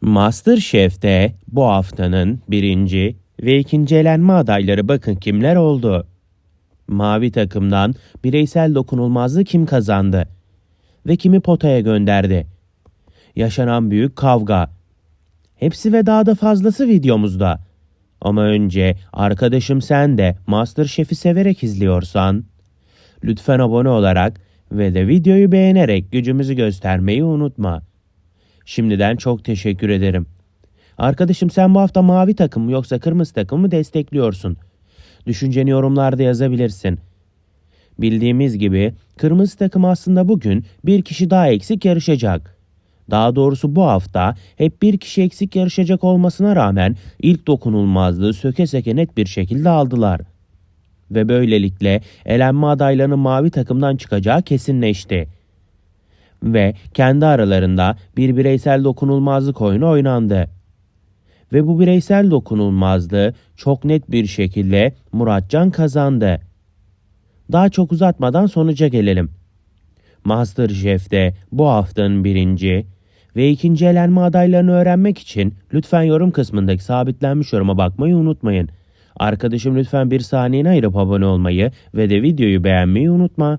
Masterchef'te bu haftanın birinci ve ikinci elenme adayları bakın kimler oldu. Mavi takımdan bireysel dokunulmazlığı kim kazandı? Ve kimi potaya gönderdi? Yaşanan büyük kavga. Hepsi ve daha da fazlası videomuzda. Ama önce arkadaşım sen de Masterchef'i severek izliyorsan lütfen abone olarak ve de videoyu beğenerek gücümüzü göstermeyi unutma. Şimdiden çok teşekkür ederim. Arkadaşım sen bu hafta mavi takım mı yoksa kırmızı takım mı destekliyorsun? Düşünceni yorumlarda yazabilirsin. Bildiğimiz gibi kırmızı takım aslında bugün bir kişi daha eksik yarışacak. Daha doğrusu bu hafta hep bir kişi eksik yarışacak olmasına rağmen ilk dokunulmazlığı söke seke net bir şekilde aldılar. Ve böylelikle elenme adaylarının mavi takımdan çıkacağı kesinleşti ve kendi aralarında bir bireysel dokunulmazlık oyunu oynandı. Ve bu bireysel dokunulmazlığı çok net bir şekilde Muratcan kazandı. Daha çok uzatmadan sonuca gelelim. Masterchef'te bu haftanın birinci ve ikinci elenme adaylarını öğrenmek için lütfen yorum kısmındaki sabitlenmiş yoruma bakmayı unutmayın. Arkadaşım lütfen bir saniyeni ayırıp abone olmayı ve de videoyu beğenmeyi unutma.